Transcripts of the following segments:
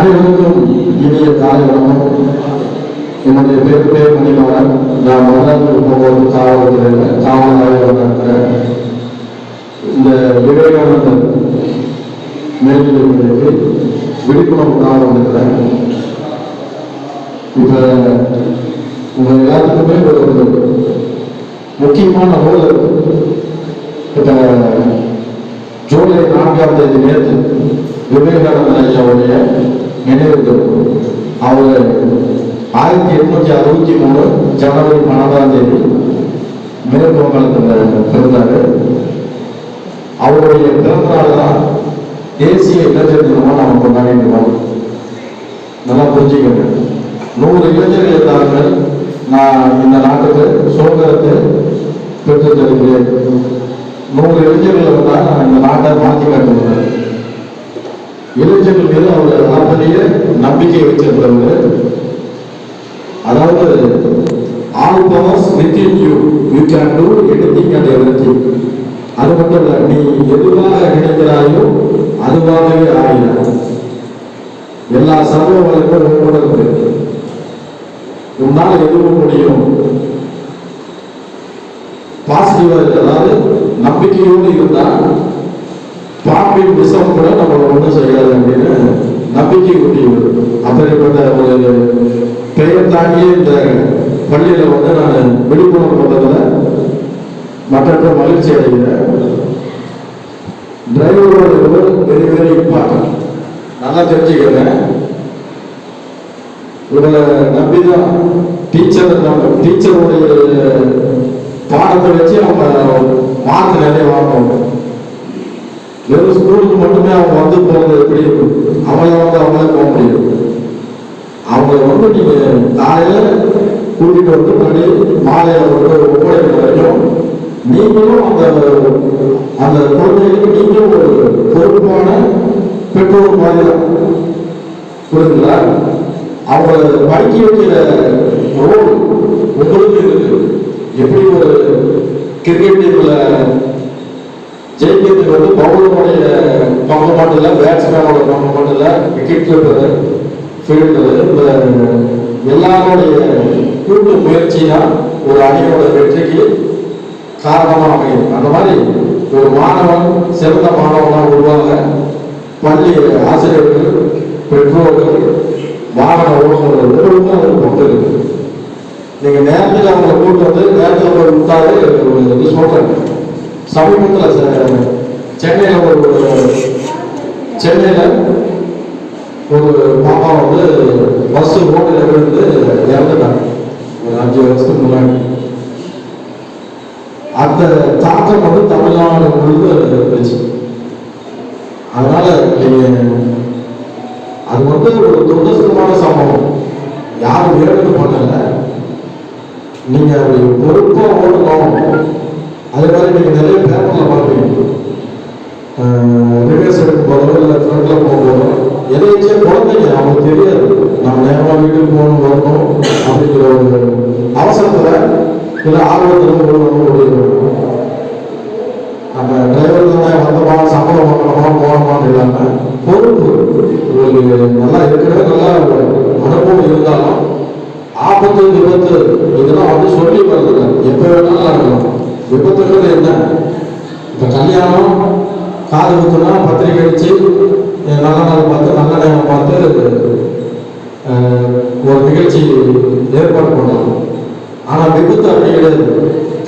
அனைவருக்கும் இனிய காலை வணக்கம் என்னுடைய பேர் பேர் மணிமாறன் நான் மதுராந்தூர் போகும்போது காவல்துறையில் காவல் ஆய்வாளர் இந்த விவேகானந்தர் மேல்நிலைப்பள்ளிக்கு விழிப்புணர்வுக்காக வந்திருக்கிறேன் இப்போ உங்க எல்லாத்துக்குமே ஒரு முக்கியமான ரோல் இருக்கு. இப்போ ஜூலை நான்காம் தேதி நேற்று விவேகானந்தர் ஐயாவுடைய நினைவுகள் தினம் ஆயிரத்தி எட்நூத்தி அறுபத்தி மூணு ஜனவரி பன்னெண்டாம் தேதி மேற்கோங்கலத்தில் பிறந்தாரு அவருடைய பிறந்த நாள் தான் தேசிய இளைஞர் தினமாக நாம் கொண்டாடிட்டு நல்லா புரிஞ்சுக்கங்க. நூறு இளைஞர்கள் இருந்தார்கள். நான் இந்த நாட்டுக்கு சுதந்திரத்தை பெற்று தருகிறேன் நூறு இளைஞர்கள் இருந்தால் நான் இந்த நாட்டை மாற்றி காட்டுகிறேன் இளைஞர்கள் மீது அவர் அளப்பரிய நம்பிக்கை வச்சிருக்கிறவங்க. அதாவது all powers in you you can do anything and everything அது மட்டும் இல்லை நீ எதுவாக நினைக்கிறாயோ அதுவாகவே ஆகிறாய். எல்லா சர்வ உங்களோட இருக்கு. உன்னால் எதுவும் முடியும்? பாசிட்டிவாக இருக்கு அதாவது நம்பிக்கையோடு இருந்தால் பாம்பின் விஷம் கூட நம்ம ஒன்றும் செய்யாது அப்படின்னு நம்பிக்கை ஊட்டியவர் அப்படிப்பட்ட ஒரு பெயர் தாங்கிய இந்த பள்ளியில் வந்து நான் விழிப்புணர்வு பண்றதுல மற்ற மகிழ்ச்சி அடைகிறேன். டிரைவரோட ரோல் வெரி வெரி இம்பார்ட்டன்ட் நல்லா தெரிஞ்சுக்கிறேன் இவங்களை நம்பிதான் டீச்சர் டீச்சருடைய பாடத்தை வச்சு அவங்க மார்க் நிறைய வாங்கணும். வெறும் ஸ்கூலுக்கு மட்டுமே அவங்க வந்து போகிறது எப்படி இருக்கும் அவங்கள வந்து அவங்களே போக முடியும் அவங்கள வந்து நீங்கள் காலையில் கூட்டிகிட்டு வந்து பண்ணி மாலையில வந்து ஒப்படைக்கிற வரைக்கும் நீங்களும் அந்த அந்த குழந்தைகளுக்கு நீங்களும் ஒரு பொறுப்பான பெற்றோர் மாதிரி தான் புரியுதுங்களா அவங்கள படிக்க வைக்கிற ரோல் உங்களுக்கு இருக்கு. எப்படி ஒரு கிரிக்கெட் டீமில் ஜெயிக்கிறதுக்கு வந்து பவுலருடைய பங்கு மட்டும் இல்லை பேட்ஸ்மேனோட பங்கு மட்டும் இல்லை விக்கெட் கீப்பர் ஃபீல்டர் இந்த எல்லாருடைய கூட்டு முயற்சி தான் ஒரு அணியோட வெற்றிக்கு காரணமாக அமையும். அந்த மாதிரி ஒரு மாணவன் சிறந்த மாணவனாக உருவாக பள்ளி ஆசிரியர்கள் பெற்றோர்கள் வாகன ஓட்டுநர்கள் ஒவ்வொருக்கும் ஒரு பங்கு இருக்கு. நீங்க நேரத்தில் அவங்களை கூட்டு வந்து நேரத்தில் போய் விட்டாரு ஒரு சொல்றேன். சமீபத்தில் சென்னையில் ஒரு சென்னையில் ஒரு பாப்பா வந்து பஸ் ஓட்டில் விழுந்து இறந்துட்டாங்க. ஒரு அஞ்சு வருஷத்துக்கு முன்னாடி. அந்த தாக்கம் வந்து தமிழ்நாடு முழுவதும் இருந்துச்சு அதனால அது வந்து ஒரு துரதிருஷ்டமான சம்பவம். யாரும் வேணும்னு பண்ணல நீங்க அப்படி பொறுப்பா ஓடணும் அதே மாதிரி நீங்க நிறைய பேப்பர்ல பார்ப்பீங்க. ரிவர்ஸ் எடுக்கும் போதோ இல்லை ஃப்ரண்ட்ல போகும்போதோ எதையாச்சும் குழந்தைங்க அவங்களுக்கு தெரியாது. நம்ம நேரமா வீட்டுக்கு போகணும் வரணும் அப்படிங்கிற ஒரு அவசரத்துல இல்லை ஆர்வத்தில் போகணும் முடியும் என்ன இப்போ கல்யாணம் காது குத்துனா பத்திரிக்கை அடிச்சு அஹ் நல்ல நாள் பார்த்து நல்ல நேரம் பார்த்து ஒரு நிகழ்ச்சி ஏற்பாடு பண்ணணும் ஆனால் விபத்து அப்படி கிடையாது.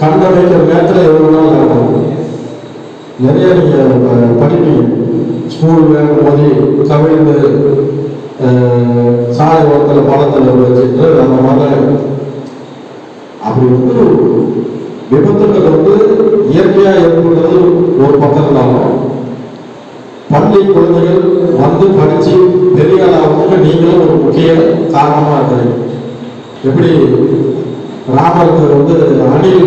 கண்ட வைக்கிற நேரத்தில் எவ்வளோ நாள் நடக்கும்? நிறைய நீங்கள் படிப்பீங்க. ஸ்கூல் வேணும் போது கவிழ்ந்து சாலை ஓரத்தில் பழத்தில் வச்சுட்டு அந்த மாதிரி அப்படி வந்து விபத்துகள் வந்து இயற்கையா ஏற்படுறது ஒரு பக்கம் இருந்தாலும் பள்ளி குழந்தைகள் வந்து படிச்சு பெரிய ஆளாகிறதுக்கு நீங்களும் ஒரு முக்கிய காரணமா இருக்கிறீங்க. எப்படி ராமருக்கு வந்து அணில்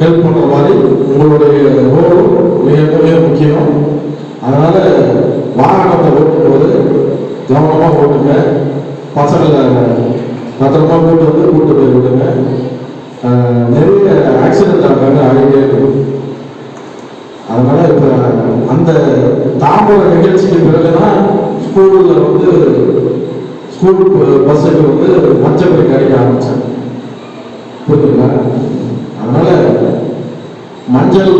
ஹெல்ப் பண்ற மாதிரி உங்களுடைய ரோலும் மிக மிக முக்கியம். அதனால வாகனத்தை ஓட்டும் போது கவனமா ஓட்டுங்க. பசங்களை பத்திரமா கூட்டு வந்து கூட்டு போய் விடுங்க. நிறைய ஆக்சிடென்ட் ஆகாங்க ஆகிட்டே இருக்கு அதனால இப்ப நிகழ்ச்சிக்கு பிறகுதான் ஸ்கூலில் வந்து ஸ்கூல் பஸ்ஸுக்கு வந்து மஞ்சள் கிடைக்க ஆரம்பித்தேன் புரியுதுங்களா அதனால மஞ்சள்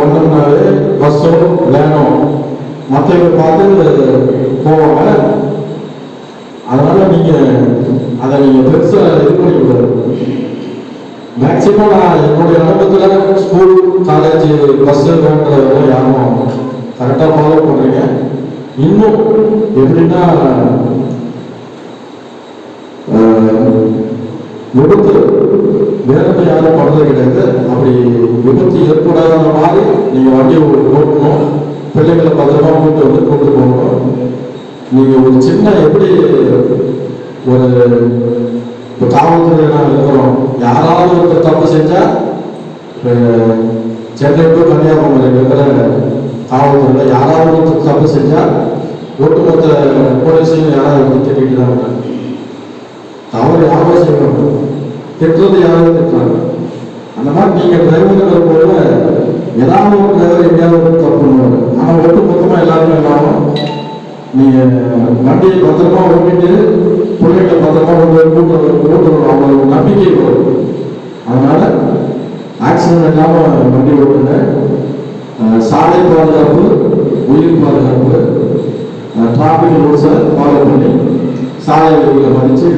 வண்ணம்னாலே பஸ்ஸோ வேனோ மற்றவங்க பார்த்து போவாங்க. அதனால நீங்க அதை நீங்க பெருசா இது பண்ணிக்கூடாது மேக்சிமம் நான் என்னுடைய அனுபவத்தில் ஸ்கூல் காலேஜ் பஸ்ஸு வேன்றதெல்லாம் யாரும் கரெக்டாக ஃபாலோ பண்ணுறீங்க இன்னும் எப்படின்னா விபத்து நேரத்தை யாரும் பண்றது கிடையாது. அப்படி விபத்து ஏற்படாத மாதிரி நீங்கள் வண்டியை ஓட்டணும். பிள்ளைகளை பத்திரமா கூட்டு வந்து கூட்டு போகணும். நீங்கள் ஒரு சின்ன எப்படி ஒரு இப்போ காவல்துறை நாங்கள் இருக்கிறோம். யாராவது ஒருத்தர் தப்பு செஞ்சால் இப்போ சென்னை டு கன்னியாகுமரி இருக்கிற காவல்துறையில் யாராவது ஒருத்தர் தப்பு செஞ்சால் ஒட்டுமொத்த போலீஸையும் யாராவது வந்து திட்டிட்டு தான் இருக்காங்க தவறு செய்ய மாட்டோம் திட்டுறது யாரோ திட்டுறாங்க. அந்த மாதிரி நீங்கள் டிரைவருங்கிற போல ஏதாவது ஒரு டிரைவர் எங்கேயாவது ஒரு தப்பு பண்ணுவாங்க. ஆனா ஒட்டு மொத்தமாக எல்லாருமே இல்லாமல் நீங்கள் வண்டியை பத்திரமா ஓட்டிட்டு பிள்ளைங்களை பத்திரமா கொண்டு கூட்டு கூட்டு அவங்களுக்கு நம்பிக்கை வரும். அதனால ஆக்சிடென்ட் இல்லாமல் வண்டி ஓட்டுங்க. சாலை பாதுகாப்பு உயிர் பாதுகாப்பு டிராபிக் ரூல்ஸை ஃபாலோ பண்ணி சாலை விதிகளை மதித்து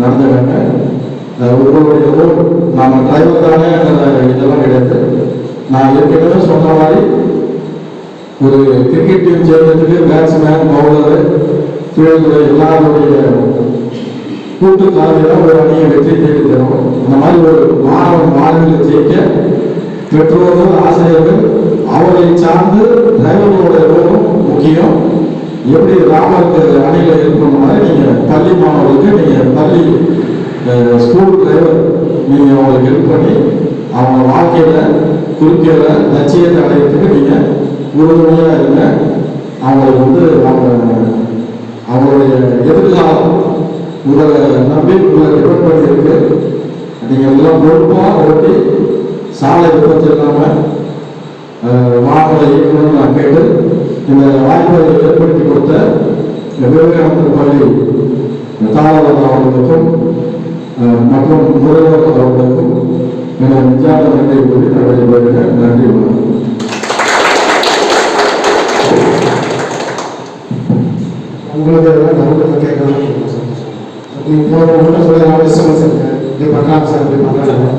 நடந்துடுறாங்க உங்களுடைய ரோல் நாம டிரைவர் தானே இதெல்லாம் கிடையாது. நான் ஏற்கனவே சொன்ன மாதிரி ஒரு கிரிக்கெட் டீம் சேர்ந்ததுக்கு பேட்ஸ்மேன் பவுலர் ஃபீல்டர் எல்லாருடைய கூட்டு காலையில் ஒரு அணியை வெற்றி தேடி தரும் இந்த மாதிரி ஒரு மாணவன் மாணவிகளை ஜெயிக்க பெற்றோர்கள் ஆசிரியர்கள் அவர்களை சார்ந்து டிரைவர்களோட ரோலும் முக்கியம்? எப்படி ராமருக்கு அணியில் இருக்கணும் நீங்கள் பள்ளி மாணவர்களுக்கு நீங்கள் பள்ளி ஸ்கூல் டிரைவர் நீங்கள் அவங்களுக்கு ஹெல்ப் பண்ணி அவங்க வாழ்க்கையில் குறிக்கையில் லட்சியத்தை அடையிறதுக்கு நீங்கள் உறுதுணையாக இருங்க. அவங்களுக்கு வந்து அவங்க அவங்களுடைய எதிர்காலம் உங்களை நம்பி உங்களை டிபெண்ட் பண்ணி இருக்கு நீங்க எல்லாம் பொறுப்பாக ஓட்டி சாலை விபத்து இல்லாமல் அஹ், வாகன இயக்கணும்னு நான் கேட்டு இந்த வாய்ப்பை ஏற்படுத்தி கொடுத்த விவேகானந்தர் பள்ளி தாராளம் அவர்களுக்கும் மற்றும் முதல்வர் அவர்களுக்கும் எனது நிஜான நன்றி கூறி நடைபெறுகிறேன். நன்றி வணக்கம். உங்களுக்கு எதாவது கேட்கலாம். நீங்கள் போகிற சொல்லி நான் எஸ்எம்எஸ் இருக்கேன் இப்படி பண்ணலாம் சார் இப்படி பண்ணலாம்